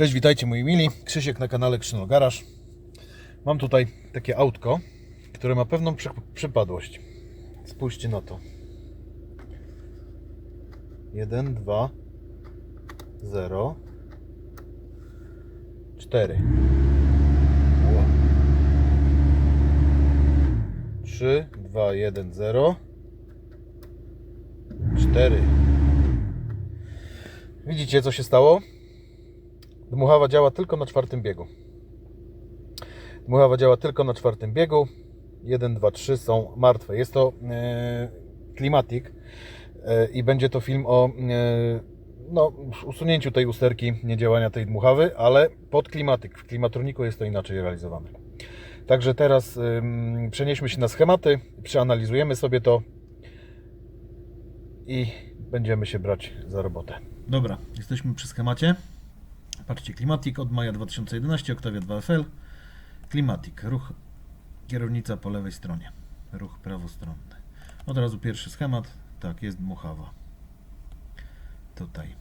Cześć, witajcie moi mili. Krzysiek na kanale Krzyno Garaż. Mam tutaj takie autko, które ma pewną przy, przypadłość. Spójrzcie na to. 1, 2, 0, 4. 3, 2, 1, 0, 4. Widzicie co się stało? Dmuchawa działa tylko na czwartym biegu. Dmuchawa działa tylko na czwartym biegu. 1, 2, 3 są martwe. Jest to e, Climatic e, i będzie to film o e, no, usunięciu tej usterki niedziałania tej dmuchawy, ale pod Climatic. W Klimatroniku jest to inaczej realizowane. Także teraz ym, przenieśmy się na schematy, przeanalizujemy sobie to i będziemy się brać za robotę. Dobra, jesteśmy przy schemacie. Patrzcie, Climatic od maja 2011, Octavia 2FL. Climatic, ruch kierownica po lewej stronie, ruch prawostronny. Od razu pierwszy schemat, tak, jest dmuchawa. Tutaj.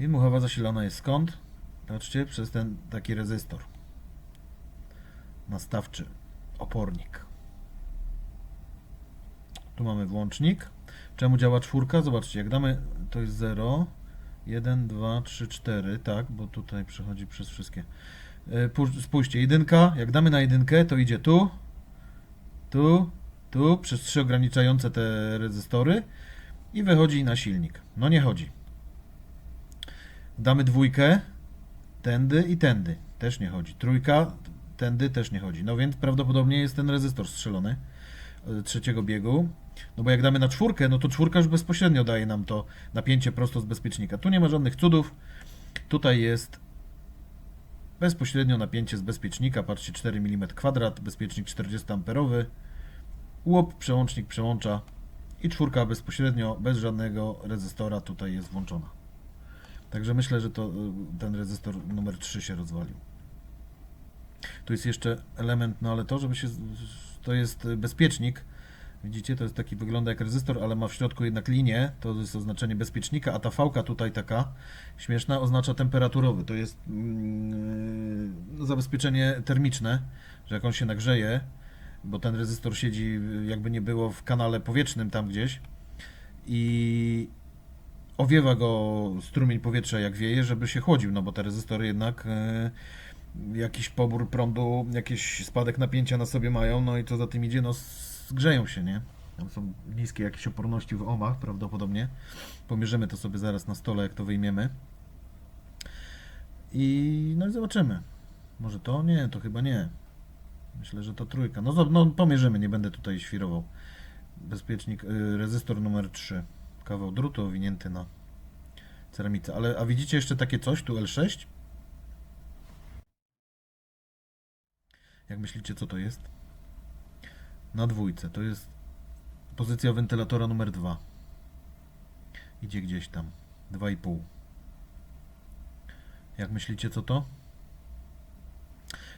I dmuchawa zasilana jest skąd? Patrzcie, przez ten taki rezystor. Nastawczy opornik. Tu mamy włącznik. Czemu działa czwórka? Zobaczcie, jak damy, to jest 0, 1, 2, 3, 4, tak, bo tutaj przechodzi przez wszystkie. E, Spójrzcie, jedynka, jak damy na jedynkę, to idzie tu, tu, tu, przez trzy ograniczające te rezystory i wychodzi na silnik. No nie chodzi. Damy dwójkę, tędy i tędy, też nie chodzi. Trójka, tędy też nie chodzi. No więc prawdopodobnie jest ten rezystor strzelony e, trzeciego biegu. No bo jak damy na czwórkę, no to czwórka już bezpośrednio daje nam to napięcie prosto z bezpiecznika. Tu nie ma żadnych cudów. Tutaj jest bezpośrednio napięcie z bezpiecznika. Patrzcie, 4 mm kwadrat, bezpiecznik 40 amperowy. Łop, przełącznik przełącza i czwórka bezpośrednio, bez żadnego rezystora tutaj jest włączona. Także myślę, że to y, ten rezystor numer 3 się rozwalił. Tu jest jeszcze element, no ale to, żeby się. To jest y, bezpiecznik. Widzicie, to jest taki, wygląda jak rezystor, ale ma w środku jednak linię, to jest oznaczenie bezpiecznika, a ta fałka tutaj taka śmieszna oznacza temperaturowy. To jest no, zabezpieczenie termiczne, że jak on się nagrzeje, bo ten rezystor siedzi jakby nie było w kanale powietrznym tam gdzieś i owiewa go strumień powietrza jak wieje, żeby się chłodził, no bo te rezystory jednak e, jakiś pobór prądu, jakiś spadek napięcia na sobie mają, no i co za tym idzie, no zgrzeją się, nie? Tam są niskie jakieś oporności w ohmach prawdopodobnie. Pomierzymy to sobie zaraz na stole, jak to wyjmiemy. I no i zobaczymy. Może to? Nie, to chyba nie. Myślę, że to trójka. No, no pomierzymy, nie będę tutaj świrował. Bezpiecznik, y, rezystor numer 3. Kawał drutu owinięty na ceramice. Ale, a widzicie jeszcze takie coś, tu L6? Jak myślicie, co to jest? Na dwójce. To jest pozycja wentylatora numer 2. Idzie gdzieś tam. 2,5. Jak myślicie, co to?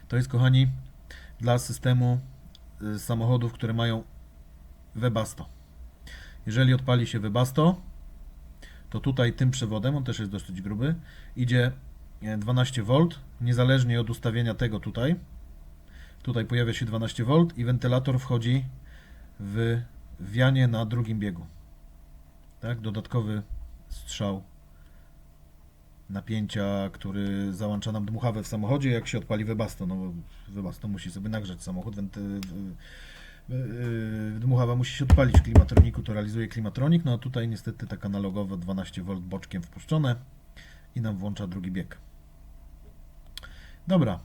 To jest, kochani, dla systemu y, samochodów, które mają Webasto. Jeżeli odpali się Webasto, to tutaj tym przewodem, on też jest dosyć gruby, idzie e, 12 V, niezależnie od ustawienia tego tutaj. Tutaj pojawia się 12 V i wentylator wchodzi w wianie na drugim biegu. Tak, dodatkowy strzał napięcia, który załącza nam dmuchawę w samochodzie, jak się odpali Webasto. No, bo Webasto musi sobie nagrzać samochód, wenty, dmuchawa musi się odpalić w klimatroniku, to realizuje klimatronik, no a tutaj niestety tak analogowo 12V boczkiem wpuszczone i nam włącza drugi bieg. Dobra.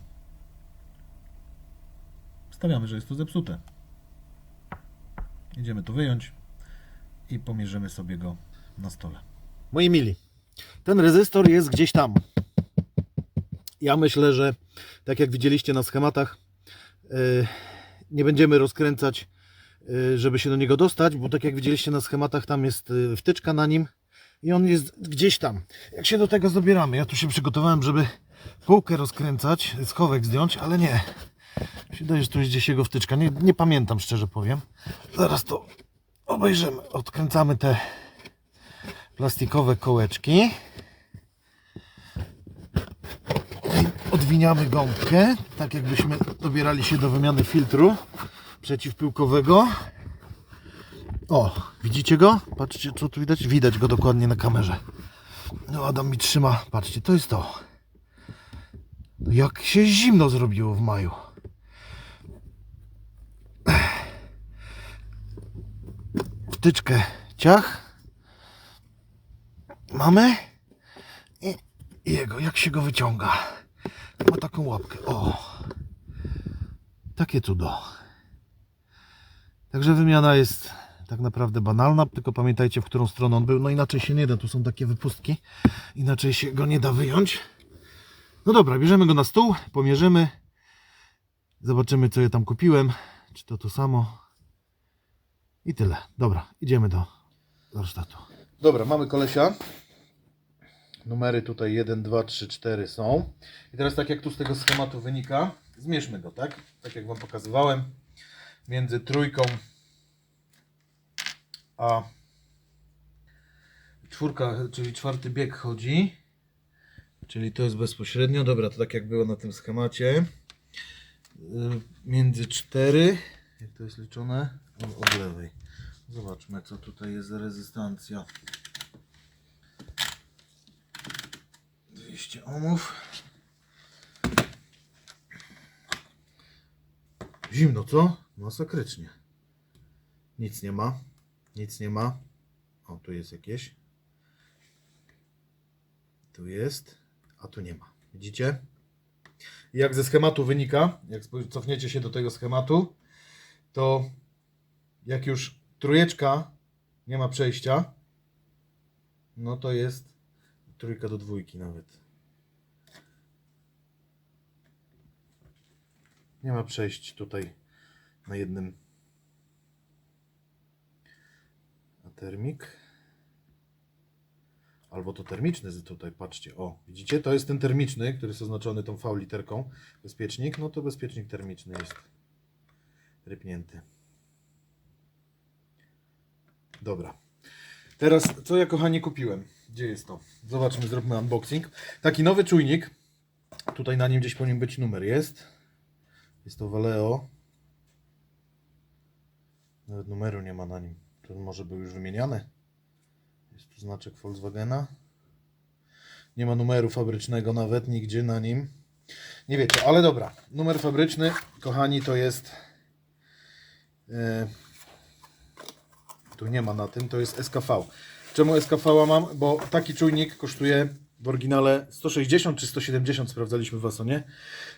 Stawiamy, że jest to zepsute. Idziemy to wyjąć i pomierzymy sobie go na stole. Moi mili, ten rezystor jest gdzieś tam. Ja myślę, że tak jak widzieliście na schematach, yy, nie będziemy rozkręcać, yy, żeby się do niego dostać, bo tak jak widzieliście na schematach, tam jest yy, wtyczka na nim i on jest gdzieś tam. Jak się do tego zabieramy, ja tu się przygotowałem, żeby półkę rozkręcać, schowek zdjąć, ale nie. Mi się Wydaje, że tu jest gdzieś jego wtyczka. Nie, nie pamiętam, szczerze powiem. Zaraz to obejrzymy. Odkręcamy te plastikowe kołeczki. odwiniamy gąbkę, tak jakbyśmy dobierali się do wymiany filtru przeciwpyłkowego. O, widzicie go? Patrzcie, co tu widać? Widać go dokładnie na kamerze. No, Adam mi trzyma. Patrzcie, to jest to. Jak się zimno zrobiło w maju. Wtyczkę ciach. Mamy. I jego, jak się go wyciąga. Ma taką łapkę. O. Takie cudo. Także wymiana jest tak naprawdę banalna, tylko pamiętajcie, w którą stronę on był. No inaczej się nie da, tu są takie wypustki. Inaczej się go nie da wyjąć. No dobra, bierzemy go na stół, pomierzymy. Zobaczymy, co ja tam kupiłem. Czy to to samo. I tyle. Dobra, idziemy do warsztatu. Dobra, mamy kolesia. Numery tutaj 1, 2, 3, 4 są. I teraz tak jak tu z tego schematu wynika, zmierzmy go, tak? Tak jak Wam pokazywałem. Między trójką a czwórka, czyli czwarty bieg chodzi. Czyli to jest bezpośrednio. Dobra, to tak jak było na tym schemacie. Yy, Między 4. Jak to jest liczone? Od, od lewej. Zobaczmy, co tutaj jest za rezystancja. 200 ohmów. Zimno, co? Masakrycznie. Nic nie ma. Nic nie ma. O, tu jest jakieś. Tu jest, a tu nie ma. Widzicie? Jak ze schematu wynika, jak cofniecie się do tego schematu, to jak już trójeczka nie ma przejścia, no to jest trójka do dwójki nawet. Nie ma przejść tutaj na jednym. A termik? Albo to termiczny tutaj, patrzcie. O, widzicie? To jest ten termiczny, który jest oznaczony tą V literką. Bezpiecznik. No to bezpiecznik termiczny jest rypnięty. Dobra. Teraz, co ja kochanie kupiłem? Gdzie jest to? Zobaczmy, zróbmy unboxing. Taki nowy czujnik. Tutaj na nim gdzieś powinien być numer. Jest. Jest to Valeo. Nawet numeru nie ma na nim. To może był już wymieniany. Jest tu znaczek Volkswagena. Nie ma numeru fabrycznego nawet nigdzie na nim. Nie wiecie, ale dobra. Numer fabryczny, kochani, to jest. E, tu nie ma na tym, to jest SKV. Czemu SKV mam? Bo taki czujnik kosztuje w oryginale 160 czy 170, sprawdzaliśmy w Asonie.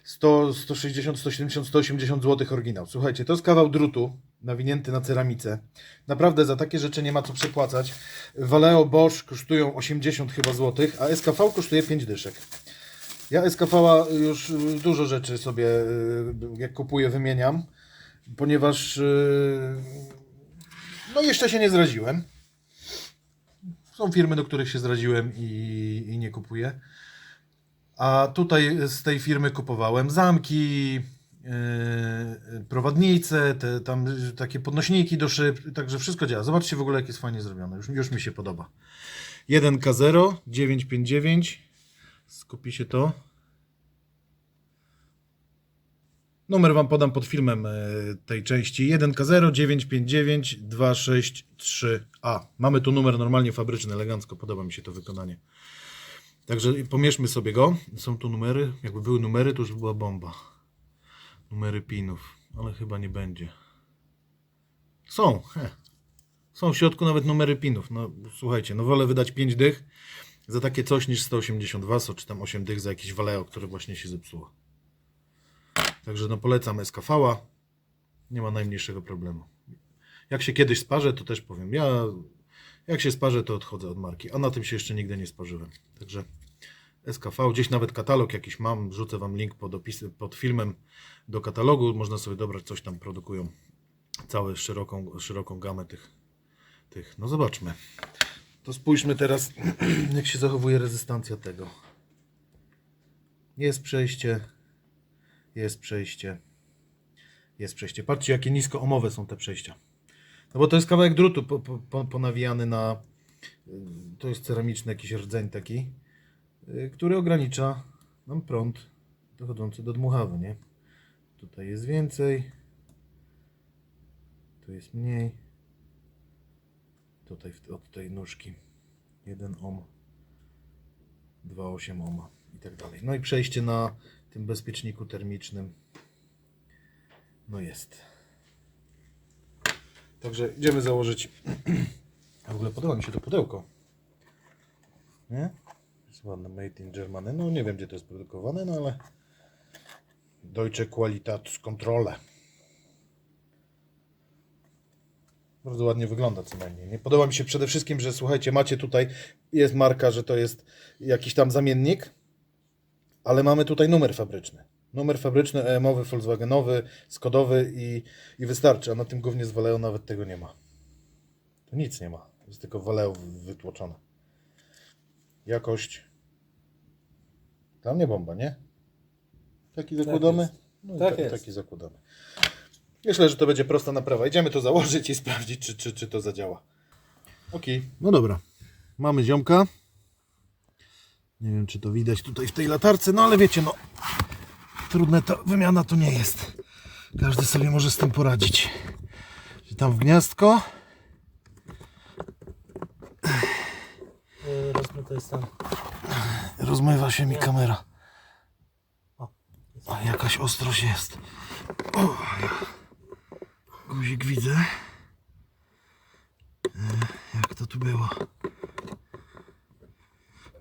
100, 160, 170, 180 zł oryginał. Słuchajcie, to jest kawał drutu nawinięty na ceramice. Naprawdę za takie rzeczy nie ma co przepłacać. Valeo Bosch kosztują 80 chyba złotych, a SKV kosztuje 5 dyszek. Ja SKV już dużo rzeczy sobie y, jak kupuję wymieniam, ponieważ y, no jeszcze się nie zraziłem. Są firmy, do których się zraziłem i, i nie kupuję. A tutaj z tej firmy kupowałem zamki, yy, prowadnice, te tam takie podnośniki do szyb, także wszystko działa. Zobaczcie w ogóle jak jest fajnie zrobione, już, już mi się podoba. 1K0 959 skupi się to. Numer Wam podam pod filmem e, tej części 1K0 959 263A. Mamy tu numer normalnie fabryczny, elegancko, podoba mi się to wykonanie. Także pomierzmy sobie go. Są tu numery. Jakby były numery, to już by była bomba. Numery pinów, ale chyba nie będzie. Są. He. Są w środku nawet numery pinów. No słuchajcie, no wolę wydać 5 dych za takie coś niż 180 waso, czy tam 8 dych za jakieś Valeo, które właśnie się zepsuło. Także no polecam SKV-a. Nie ma najmniejszego problemu. Jak się kiedyś sparzę, to też powiem. Ja jak się sparzę, to odchodzę od marki, a na tym się jeszcze nigdy nie sparzyłem. Także SKV, gdzieś nawet katalog jakiś mam, wrzucę Wam link pod, opis, pod filmem do katalogu, można sobie dobrać, coś tam produkują, całą szeroką, szeroką gamę tych, tych. No zobaczmy. To spójrzmy teraz, jak się zachowuje rezystancja tego. Jest przejście, jest przejście, jest przejście. Patrzcie, jakie nisko omowe są te przejścia. No bo to jest kawałek drutu po, po, po, ponawijany na. y, To jest ceramiczny jakiś rdzeń taki, y, który ogranicza nam prąd dochodzący do dmuchawy, nie? Tutaj jest więcej. Tu jest mniej. Tutaj od tej nóżki 1 ohm, 2,8 ohma i tak dalej. No i przejście na tym bezpieczniku termicznym. No jest. Także idziemy założyć. W ogóle podoba mi się to pudełko. Nie? Jest ładne, made in Germany. No nie wiem gdzie to jest produkowane, no ale Deutsche Qualitätskontrolle. Bardzo ładnie wygląda co najmniej. Nie podoba mi się przede wszystkim, że słuchajcie, macie tutaj, jest marka, że to jest jakiś tam zamiennik, ale mamy tutaj numer fabryczny. Numer fabryczny EM-owy, Volkswagenowy, Skodowy i, i wystarczy, a na tym głównie z Valeo nawet tego nie ma. Tu nic nie ma, jest tylko Valeo wytłoczone. Jakość. Dla mnie bomba, nie? Taki zakładamy? jest. No Tak ta- jest. taki zakładamy. Myślę, że to będzie prosta naprawa. Idziemy to założyć i sprawdzić, czy, czy, czy to zadziała. Ok. No dobra. Mamy ziomka. Nie wiem, czy to widać tutaj w tej latarce, no ale wiecie, no. Trudne ta wymiana to nie jest. Każdy sobie może z tym poradzić. Czy tam w gniazdko? Rozmyte jest tam. Rozmywa się mi kamera. O. Jakaś ostrość jest. O. Guzik widzę. E, Jak to tu było?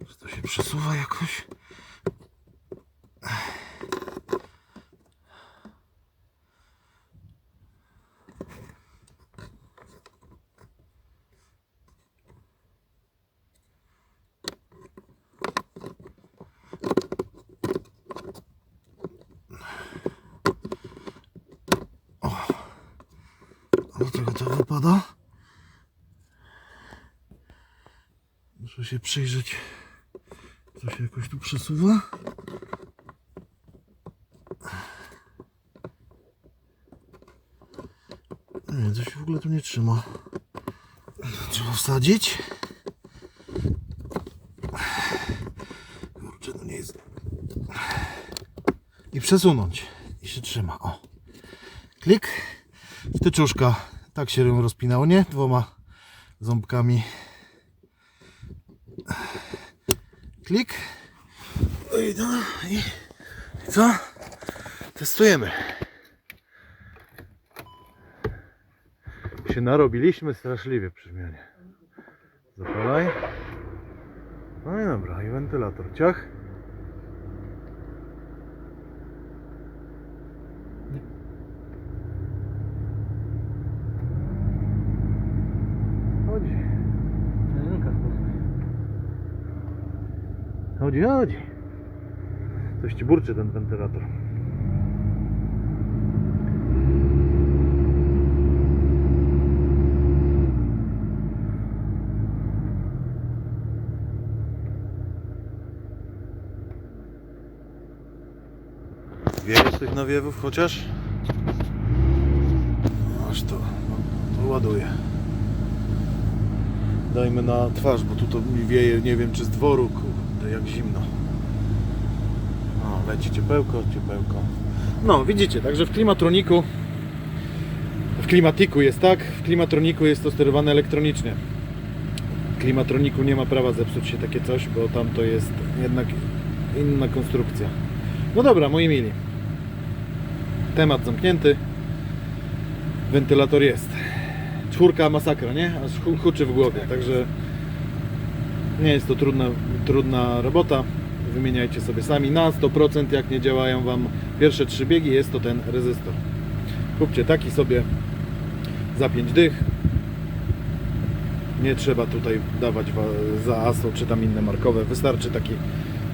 Czy to się przesuwa jakoś? O, trochę to wypada. Muszę się przyjrzeć, co się jakoś tu przesuwa. Nie, to się w ogóle tu nie trzyma. Trzeba wsadzić. Kurczę, no nie jest. I przesunąć. I się trzyma. O. Klik. Wtyczuszka. Tak się ją rozpinało, nie? Dwoma ząbkami. Klik. No i, no, i, i co? Testujemy. Się narobiliśmy straszliwie przy zmianie. Zapalaj. No i dobra, i wentylator. Ciach. Chodzi. Chodzi, chodzi. Coś ci burczy ten wentylator. Wieje z tych nawiewów chociaż? Aż to, to ładuje. Dajmy na twarz, bo tu to mi wieje, nie wiem czy z dworu, kurde, jak zimno. O, leci ciepełko, ciepełko. No, widzicie, także w klimatroniku, w klimatiku jest tak, w klimatroniku jest to sterowane elektronicznie. W klimatroniku nie ma prawa zepsuć się takie coś, bo tam to jest jednak inna konstrukcja. No dobra, moi mili. Temat zamknięty. Wentylator jest czwórka masakra, nie? Aż hu- huczy w głowie, także nie jest to trudna, trudna robota. Wymieniajcie sobie sami na 100%, jak nie działają Wam pierwsze trzy biegi, jest to ten rezystor. Kupcie taki sobie za 5 dych. Nie trzeba tutaj dawać wa- za ASO czy tam inne markowe, wystarczy taki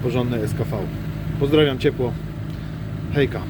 porządny SKV. Pozdrawiam ciepło. Hejka.